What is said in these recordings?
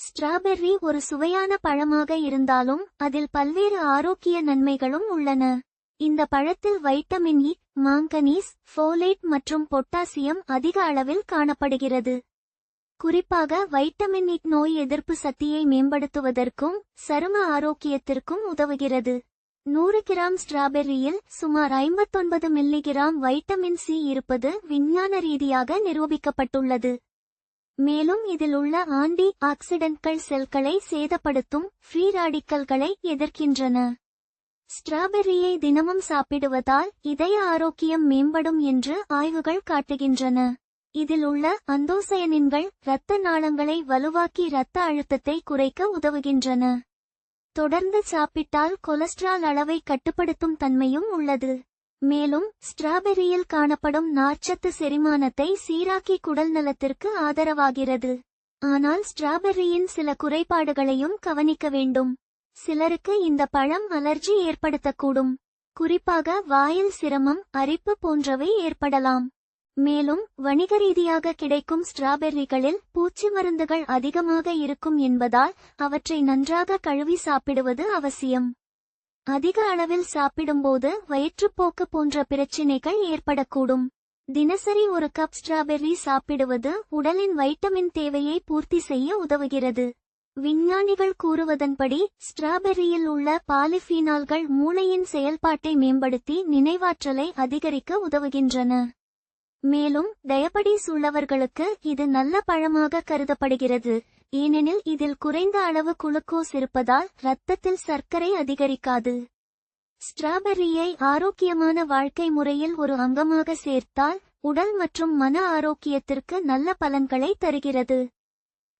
Strawberry ஒரு சுவையான பழமாக இருந்தாலும் அதில் பல்வேறு ஆரோக்கிய நன்மைகளும் உள்ளன. இந்த பழத்தில் வைட்டமின் இ மாங்கனீஸ் ஃபோலேட் மற்றும் பொட்டாசியம் அதிக அளவில் காணப்படுகிறது. குறிப்பாக வைட்டமின் இ நோய் எதிர்ப்பு சக்தியை மேம்படுத்துவதற்கும் சரும ஆரோக்கியத்திற்கும் உதவுகிறது. நூறு கிராம் ஸ்ட்ராபெர்ரியில் சுமார் ஐம்பத்தொன்பது மில்லிகிராம் வைட்டமின் சி இருப்பது விஞ்ஞான ரீதியாக நிரூபிக்கப்பட்டுள்ளது. மேலும் இதில் உள்ள ஆன்டி ஆக்சிடென்ட்கள் செல்களை சேதப்படுத்தும் ஃப்ரீ ராடிக்கல்களை எதிர்க்கின்றன. ஸ்ட்ராபெர்ரியை தினமும் சாப்பிடுவதால் இதய ஆரோக்கியம் மேம்படும் என்று ஆய்வுகள் காட்டுகின்றன. இதில் உள்ள அந்தோசயனின்கள் இரத்த நாளங்களை வலுவாக்கி இரத்த அழுத்தத்தை குறைக்க உதவுகின்றன. தொடர்ந்து சாப்பிட்டால் கொலஸ்ட்ரால் அளவை கட்டுப்படுத்தும் தன்மையும் உள்ளது. மேலும் ஸ்ட்ராபெர்ரியில் காணப்படும் நார்ச்சத்து செரிமானத்தை சீராக்கி குடல் நலத்திற்கு ஆதரவாகிறது. ஆனால் ஸ்ட்ராபெர்ரியின் சில குறைபாடுகளையும் கவனிக்க வேண்டும். சிலருக்கு இந்த பழம் அலர்ஜி ஏற்படுத்தக்கூடும். குறிப்பாக வாயில் சிரமம் அரிப்பு போன்றவை ஏற்படலாம். மேலும் வணிக ரீதியாக கிடைக்கும் ஸ்ட்ராபெர்ரிகளில் பூச்சி மருந்துகள் அதிகமாக இருக்கும் என்பதால் அவற்றை நன்றாக கழுவி சாப்பிடுவது அவசியம். அதிக அளவில் சாப்பிடும்போது வயிற்றுப்போக்கு போன்ற பிரச்சினைகள் ஏற்படக்கூடும். தினசரி ஒரு கப் ஸ்ட்ராபெர்ரி சாப்பிடுவது உடலின் வைட்டமின் தேவையை பூர்த்தி செய்ய உதவுகிறது. விஞ்ஞானிகள் கூறுவதன்படி ஸ்ட்ராபெர்ரியில் உள்ள பாலிஃபீனால்கள் மூளையின் செயல்பாட்டை மேம்படுத்தி நினைவாற்றலை அதிகரிக்க உதவுகின்றன. மேலும் டயபடிஸ் உள்ளவர்களுக்கு இது நல்ல பழமாக கருதப்படுகிறது. ஏனெனில் இதில் குறைந்த அளவு குளுக்கோஸ் இருப்பதால் இரத்தத்தில் சர்க்கரை அதிகரிக்காது. ஸ்ட்ராபெர்ரியை ஆரோக்கியமான வாழ்க்கை முறையில் ஒரு அங்கமாக சேர்த்தால் உடல் மற்றும் மன ஆரோக்கியத்திற்கு நல்ல பலன்களை தருகிறது.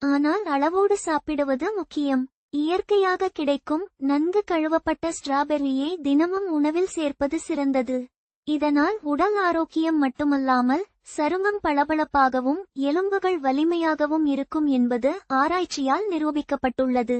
ஆனால் அளவோடு சாப்பிடுவது முக்கியம். இயற்கையாக கிடைக்கும் நன்கு கழுவப்பட்ட ஸ்ட்ராபெர்ரியை தினமும் உணவில் சேர்ப்பது சிறந்தது. இதனால் உடல் ஆரோக்கியம் மட்டுமல்லாமல் சருமம் பளபளப்பாகவும் எலும்புகள் வலிமையாகவும் இருக்கும் என்பது ஆராய்ச்சியால் நிரூபிக்கப்பட்டுள்ளது.